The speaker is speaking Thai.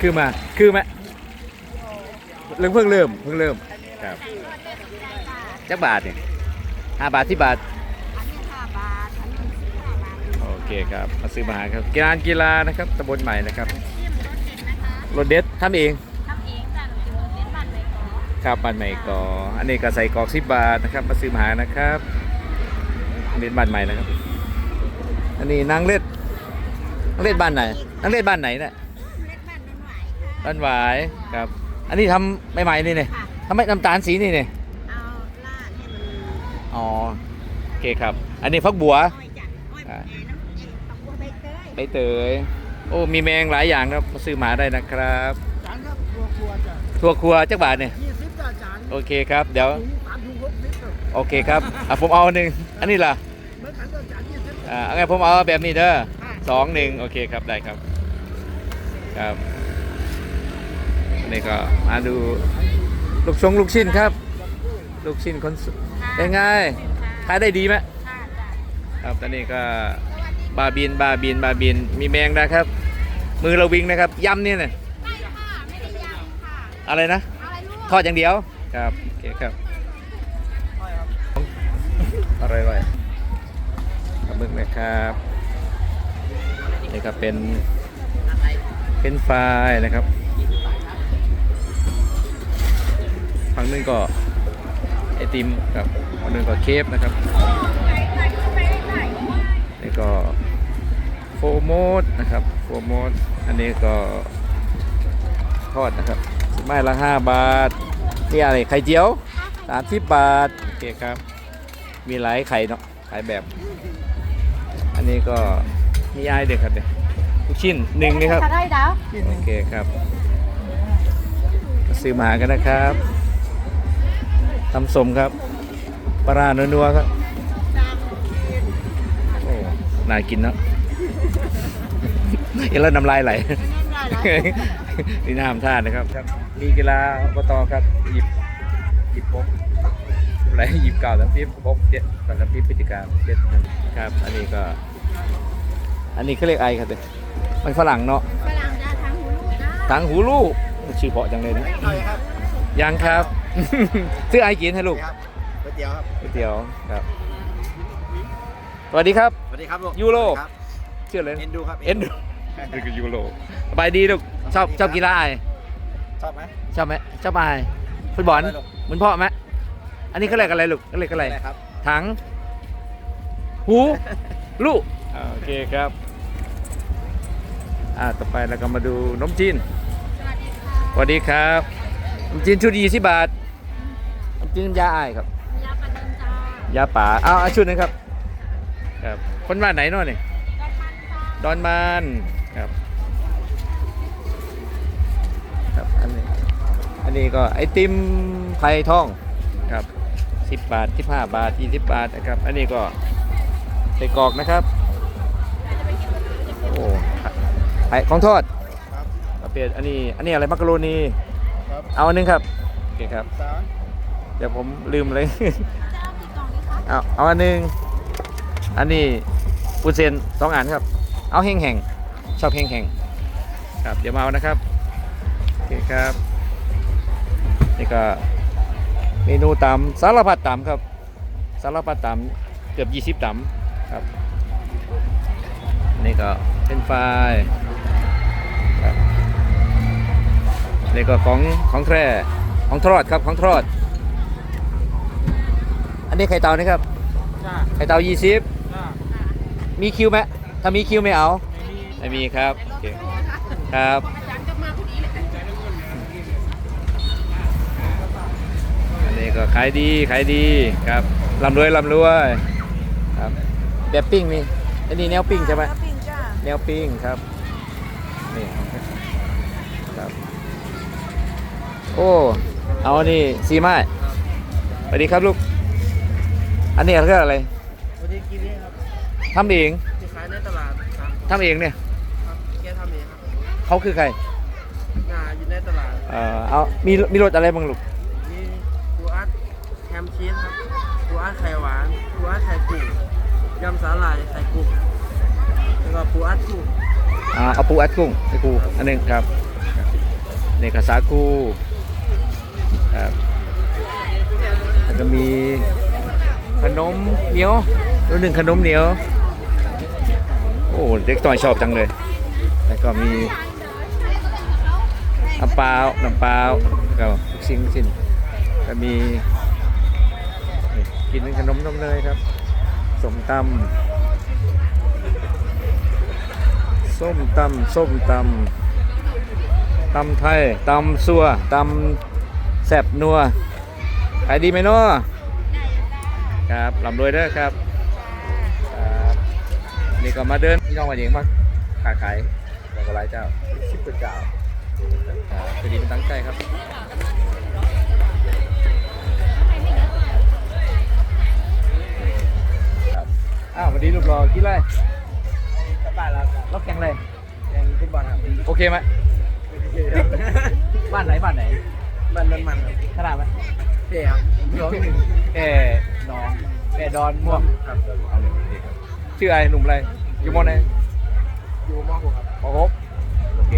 คือมาคือมาเริ่มเพิ่งเริ่มเพิ่งเริ่มครับจักบาทเนี่ยห้าบาทที่บาทอันนี้ห้าบาทอันนี้สิบห้าบาทโอเคครับมาซื้อมาหาครับกีฬากีฬานะครับตำบลใหม่นะครับชิมรสเด็ดนะคะรถเด็ดทำเองทำเองจ้ะหนูกินรสเด็ดบ้านไหนก่อนครับบ้านใหม่กออันนี้ก็ใส่กรอกสิบบาทนะครับ มาซื้อมาหานะครับเล่นบ้านใหม่นะครับ อันนี้นางเล็ดนางเล็ดบ้านไหนนางเล็ดบ้านไหนเนี่ย บ้านหวายครับ อันนี้ทำใหม่ๆนี่เนี่ยค่ะ ทำไมน้ำตาลสีนี่เนี่ยเอาลาดให้มันอ๋อโอเคครับ อันนี้ฟักบัว อ้อยจ้ะอ้อยอ่า แหน้ำเอ็นปักบัวใบเตยใบเตยโอ้มีแมงหลายอย่างครับมาซื้อมาได้นะครับจานครับครัวครัวจ้ะทั่วครัวจักบาทเนี่ยยี่สิบจ้ะจานโอเคครับเดี๋ยวถุงสามถุงหกสิบครับโอเคครับอะผมเอาหนึ่งอันนี้ล่ะเมื่อกันก็จานยี่สิบอ่าเอาไงผมเอาแบบนี้เด้อสองหนึ่งโอเคครับได้ครับครับอั นนี้ก็มาดูลูกชงลูกชิ้นครับ ลูกชิ้นคนสวยเป็นไงขายได้ดีไหมค่ะจ้ะครับตอนนี้ก็บาบินบาบินบาบินมีแมงนะครับ มือเราวิ่งนะครับยำนี่เนี่ยไม่ค่ะไม่ได้ยำค่ะอะไรนะอะไรลูกทอดอย่างเดียวครับโอเคครับอร่อยอร่อยปลาหมึกนะครับนี่ก็เป็นเป็นไฟรายนะครับ นึงก็ไอติมครับฝั่งหนึงก็เคฟนะครับนี่ก็โฟร์โมดนะครับโฟร์โมดอันนี้ก็ทอดนะครับไม้ละห้าบาทนี่อะไรไข่เจียวสามสิบบาทโอเคครับ มีหลายไข่เนาะหลายแบบ อันนี้ก็มียายเด็กครับเด็กลูกชิ้นหนึ่งนี่ครับได้ดาวโอเคครับมาซื้อมาหากันนะครับ ตำสมครับ ปลาร้านัวๆครับโอ้น่ากินเนาะเห็นแล้วน้ำลายไหลนี่น้ำท่านะครับครับมีกีฬาอบตครับ หยิบ หยิบพกอะไรหยิบเก่าสามสิบพกเจ็ดสามสิบพฤศจิกาเจ็ดครับ อันนี้ก็ อันนี้เขาเรียกไอครับเด็กมันฝรั่งเนาะ ฝรั่งจ้ะทางหูลูกจ้ะทางหูลูกชื่อเพราะจังเลยนะใช่ครับยังครับ ซื้อไอกินให้ลูกครับก๋วยเตี๋ยวครับก๋วยเตี๋ยวครับสวัสดีครับสวัสดีครับลูกยูโรครับชื่ออะไรเอ็นดูครับเอ็นดูนี่คือยูโรสบายดีลูกชอบชอบกีฬาไอชอบไหมชอบไหมชอบไอฟุตบอลได้ลูกเหมือนพ่อไหมอันนี้เขาเรียกอะไรลูกเขาเรียกอะไรได้ครับถัง หูลูกอ่าโอเคครับอ่าต่อไปเราก็มาดูนมจีนสวัสดีค่ะสวัสดีครับนมจีนชุดยี่สิบบาท นมจีนน้ำยาอายครับ ยาปลาดินจ้ายาป่าเอาเอาชุดหนึงครับ ครับ คนบ้านไหนเนาะนี่ดอกมันดอนมันค่ะครับครับอันนี้อันนี้ก็ไอติมไผ่ทองครับสิบบาทสิบห้าบาทยี่สิบบาทนะครับ อันนี้ก็ใส่กรอกนะครับโอ้ไอของทอดครับประเภทอันนี้อันนี้อะไรมักกะโรนีครับ เอาอันหนึงครับโอเคครับสาม เดี๋ยวผมลืมเลยจะเอากี่กล่องดีคะเอาเอาอันหนึงอันนี้ปูเซนสองอันครับ เอาแห้งแห้งๆชอบแห้งแห้งๆครับ เดี๋ยวมาเอานะครับโอเคครับนี่ก็เมนูตำสารพัดตำครับ สารพัดตำเกือบ 20ตำครับ นี่ก็เป็นไฟรายครับนี่ก็ของของแท้ของทอดครับของทอดอั นนี้ไข่เต่านะครับ จ้าไข่เต่า20จ้ามีคิวไหมถ้ามีคิวไม่เอา ไม่มีครับโอเคครับอันนี้ก็ขายดีขายดีครับลำรวยลำรวยครับแบบปิ้งนี่อันนี้แนวปิ้งใช่ไหมปิ้งจ้าแนวปิ้งครับนี่ครับโอ้เอาอันนี้ซีไม้สวัสดีครับลูก อันนี้เรียกอะไรวันนี้กินนี่ครับทำเองที่ขายในตลาดครับทำเองเนี่ยครับแกทำเองครับเขาคือใครงาอยู่ในตลาดเอ่อเอามีมีรสอะไรบ้างลูกมีปูอัดแฮมชีสครับปูอัดไข่หวานปูอัดไข่กุ้งยำสาหร่ายไข่กุ้งแล้วก็ปูอัดกุ้งอ่าเอาปูอัดกุ้งให้กูอันหนึงครับนี่ก็สาคูครับแล้วก็มีข นมเหนียวรุ่นหนึ่งขนมเหนียว โอ้เด็กต่อยชอบจังเลย แล้วก็มีน้ำเปล่าน้ำเปล่าวก็ทุกสิ่งทุกสิ่งก็มีนี่กินเป็นขนมนมเนยครับสมตำส้มตำส้มตำตำไทยตำซัวตำแซบนัวขายดีไหมเนาะ ครับลำรวยเด้อครับครับนี่ก็มาเดินพี่น้องมาเองมาขาขายแล้วก็หลายเจ้าสิบกว่าเจ้าครับคดีเป็นตั้งใจครับครับอ้าวสวัสดีลูกรอกินอะไรกลับบ้านแล้วครับรถแข่งเลยยังฟุตบอลครับโอเคไหมบ้านไหนบ้านไหนบ้านมันมันครับขนาดไหมเท่ครับน้องแค่ น้องแม่ดอนม่วงชื่ออะไรหนุ่มอะไรอยู่มอไหนอยู่ม .6 ครับม .6 โอเค